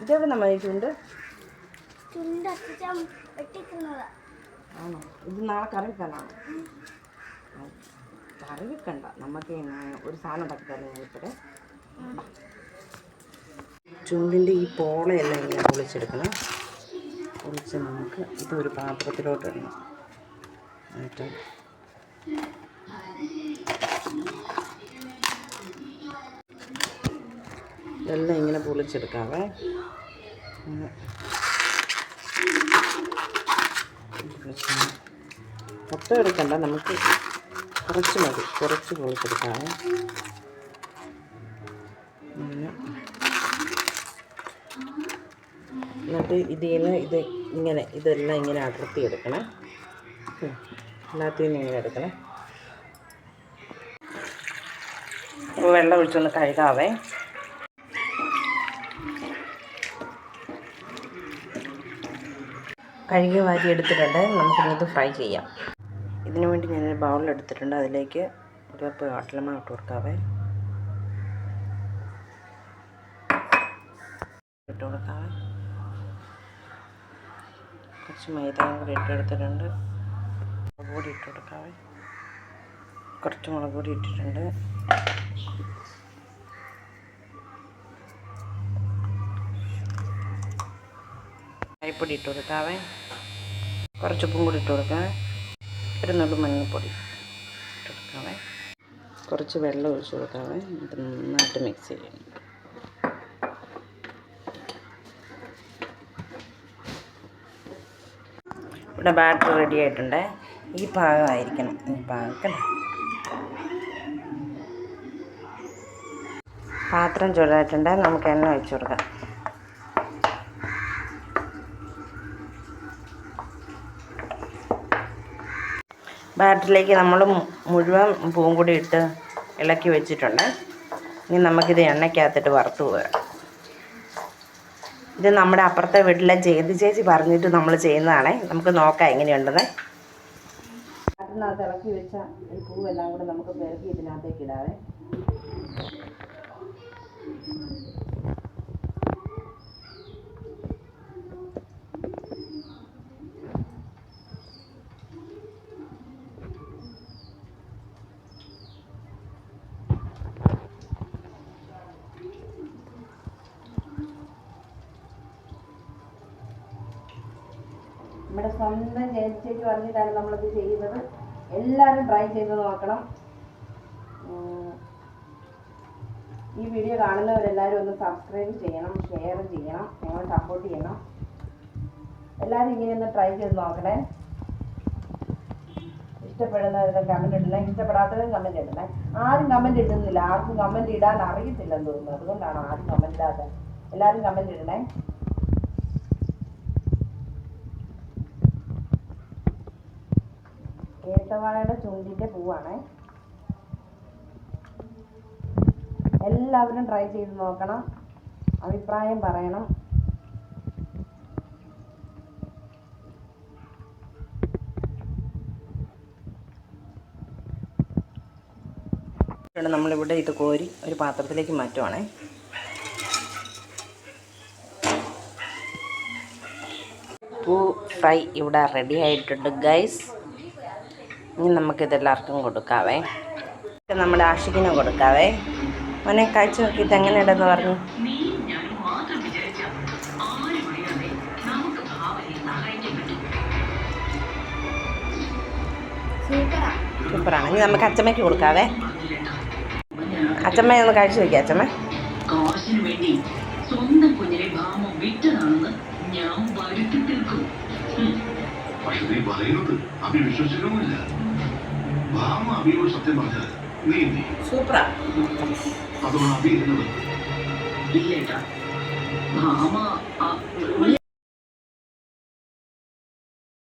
ഇതെവിടെ നമ്മൾ ചുണ്ട്? ആണോ? ഇത് നാളെ കറി വെക്കാനാണ് കറി വെക്കണ്ട നമുക്ക് ഒരു സാധനം ഉണ്ടാക്കി തരാം ഇപ്പോഴേ ചുണ്ടിന്റെ ഈ പോളയെല്ലാം ഇങ്ങനെ പൊളിച്ചെടുക്കണം. പൊളിച്ച് നമുക്ക് ഇതൊരു പാത്രത്തിലോട്ട് ഇടണം. എന്നിട്ട് ഇതെല്ലാം ഇങ്ങനെ പൊളിച്ചെടുക്കാവേ. മൊത്തം എടുക്കണ്ട നമുക്ക് കുറച്ച് മതി. കുറച്ച് പൊളിച്ചെടുക്കാവേ. എന്നിട്ട് ഇതിൽ നിന്ന് ഇത് ഇങ്ങനെ ഇതെല്ലാം ഇങ്ങനെ അടർത്തി എടുക്കണേ. എല്ലാത്തിനും നിന്ന് ഇങ്ങനെ എടുക്കണേ. വെള്ളം ഒഴിച്ചൊന്ന് കഴുകാവേ. കഴുകി വാരി എടുത്തിട്ടുണ്ട്. നമുക്കിനി ഇത് ഫ്രൈ ചെയ്യാം. ഇതിനു വേണ്ടി ഞാനൊരു ബൗളിൽ എടുത്തിട്ടുണ്ട്. അതിലേക്ക് ഒരു കപ്പ് കടലമാവ് ഇട്ട് കൊടുക്കാവേ. ഇട്ട് കൊടുക്കാവേ. കുറച്ച് മൈദയും കൂടി ഇട്ടെടുത്തിട്ടുണ്ട് മുളക് പൊടി ഇട്ട് കൊടുക്കാവേ. കുറച്ച് മുളക് പൊടി ഇട്ടിട്ടുണ്ട്. കായപ്പൊടി ഇട്ട് കൊടുക്കാവേ. കുറച്ച് ഉപ്പും കൂടി ഇട്ട് കൊടുക്കാം ഒരു നുള്ളു മഞ്ഞൾപ്പൊടി ഇട്ട് കൊടുക്കാവേ. കുറച്ച് വെള്ളം ഒഴിച്ച് കൊടുക്കാവേ. ഇത് നന്നായിട്ട് മിക്സ് ചെയ്യണം ഇവിടെ ബാറ്റർ റെഡി ആയിട്ടുണ്ട്. ഈ പാകമായിരിക്കണം ഈ പാകം പാത്രം ചൂടായിട്ടുണ്ട്. നമുക്ക് എണ്ണ ഒഴിച്ച് കൊടുക്കാം. ബാറ്ററിലേക്ക് നമ്മൾ മുഴുവൻ പൂവും കൂടി ഇട്ട് ഇളക്കി വെച്ചിട്ടുണ്ട്. ഇനി നമുക്കിത് എണ്ണയ്ക്കകത്തിട്ട് വറുത്ത് പോകാം. ഇത് നമ്മുടെ അപ്പുറത്തെ വീട്ടിലെ ജയന്തി ചേച്ചി പറഞ്ഞിട്ട് നമ്മൾ ചെയ്യുന്നതാണേ. നമുക്ക് നോക്കാം എങ്ങനെയുണ്ടെന്ന്. അതിനകത്ത് ഇളക്കി വെച്ച പൂവെല്ലാം കൂടെ നമുക്ക് പെറുക്കി ഇതിനകത്തേക്ക് ഇടാവേ. സ്വന്തം ജനിച്ചേക്ക് പറഞ്ഞിട്ടാണ് നമ്മളിത് ചെയ്യുന്നത്. എല്ലാവരും ട്രൈ ചെയ്ത് നോക്കണം. ഈ വീഡിയോ കാണുന്നവരെല്ലാവരും ഒന്ന് സബ്സ്ക്രൈബ് ചെയ്യണം ഷെയർ ചെയ്യണം ഞങ്ങൾ സപ്പോർട്ട് ചെയ്യണം. എല്ലാവരും ഇങ്ങനെ ഒന്ന് ട്രൈ ചെയ്ത് നോക്കണേ. ഇഷ്ടപ്പെടുന്നവരുടെ കമന്റ് ഇടണേ. ഇഷ്ടപ്പെടാത്തവരും കമന്റ് ഇടണേ. ആരും കമന്റ് ഇടുന്നില്ല. ആർക്കും കമന്റ് ഇടാൻ അറിയത്തില്ലെന്ന് തോന്നുന്നു. അതുകൊണ്ടാണ് ആരും കമന്റ് ഇടാതെ എല്ലാവരും കമന്റ് ഇടണേ. ഏത്തവാഴയുടെ ചുണ്ടിന്റെ പൂവാണ്. എല്ലാവരും ട്രൈ ചെയ്ത് നോക്കണം. അഭിപ്രായം പറയണം. നമ്മളിവിടെ ഇത് കോരി ഒരു പാത്രത്തിലേക്ക് മാറ്റുവാണേ. പൂ ഫ്രൈ ഇവിടെ റെഡി ആയിട്ടുണ്ട് ഗൈസ് ഇനി നമുക്ക് എല്ലാവർക്കും കൊടുക്കാവേ. നമ്മുടെ ആഷിക്കിന് കൊടുക്കാവേ. മോനെ കഴിച്ചു നോക്കിയിട്ട് എങ്ങനെയുണ്ടെന്ന് പറഞ്ഞു. സൂപ്പറാ. സൂപ്പറാണ്. ഇനി നമുക്ക് അച്ചമ്മയ്ക്ക് കൊടുക്കാവേ. അച്ചമ്മ ഒന്ന് കഴിച്ചു നോക്കിയ അച്ചമ്മ. സ്വന്തം കുഞ്ഞിനെ ഭാമ വിറ്റതാണെന്ന് ഞാൻ വരുത്തി തീർക്കും. പക്ഷെ നീ പറയുന്നത് അഭി വിശ്വസിക്കണമെന്നില്ല ഭാമ അബിയോട് സത്യം പറഞ്ഞത്. നീ എന്ത് സൂപ്പറാ അതുകൊണ്ട് അബി ഇരുന്നത് ഇല്ലേട്ടാ മാമ